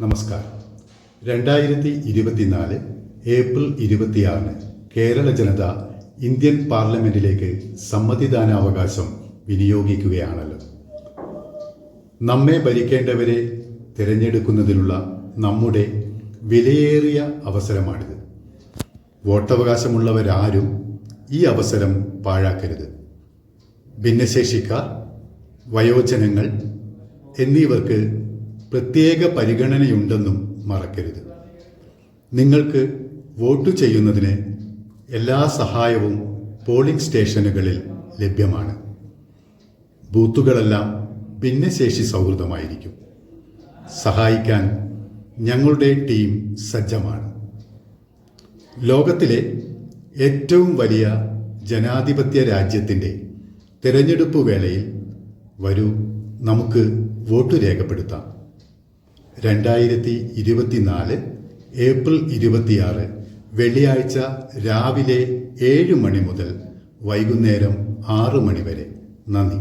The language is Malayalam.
നമസ്കാരം. രണ്ടായിരത്തി ഇരുപത്തിനാല് ഏപ്രിൽ ഇരുപത്തിയാറിന് കേരള ജനത ഇന്ത്യൻ പാർലമെന്റിലേക്ക് സമ്മതിദാനാവകാശം വിനിയോഗിക്കുകയാണല്ലോ. നമ്മെ ഭരിക്കേണ്ടവരെ തിരഞ്ഞെടുക്കുന്നതിനുള്ള നമ്മുടെ വിലയേറിയ അവസരമാണിത്. വോട്ടവകാശമുള്ളവരാരും ഈ അവസരം പാഴാക്കരുത്. ഭിന്നശേഷിക്കാർ വയോജനങ്ങൾ എന്നിവർക്ക് പ്രത്യേക പരിഗണനയുണ്ടെന്നും മറക്കരുത്. നിങ്ങൾക്ക് വോട്ട് ചെയ്യുന്നതിന് എല്ലാ സഹായവും പോളിംഗ് സ്റ്റേഷനുകളിൽ ലഭ്യമാണ്. ബൂത്തുകളെല്ലാം ഭിന്നശേഷി സൗഹൃദമായിരിക്കും. സഹായിക്കാൻ ഞങ്ങളുടെ ടീം സജ്ജമാണ്. ലോകത്തിലെ ഏറ്റവും വലിയ ജനാധിപത്യ രാജ്യത്തിന്റെ തിരഞ്ഞെടുപ്പ് വേളയിൽ വരൂ നമുക്ക് വോട്ട് രേഖപ്പെടുത്താം. രണ്ടായിരത്തി ഇരുപത്തിനാല് ഏപ്രിൽ ഇരുപത്തിയാറ് വെള്ളിയാഴ്ച രാവിലെ ഏഴ് മണി മുതൽ വൈകുന്നേരം ആറ് മണി വരെ. നന്ദി.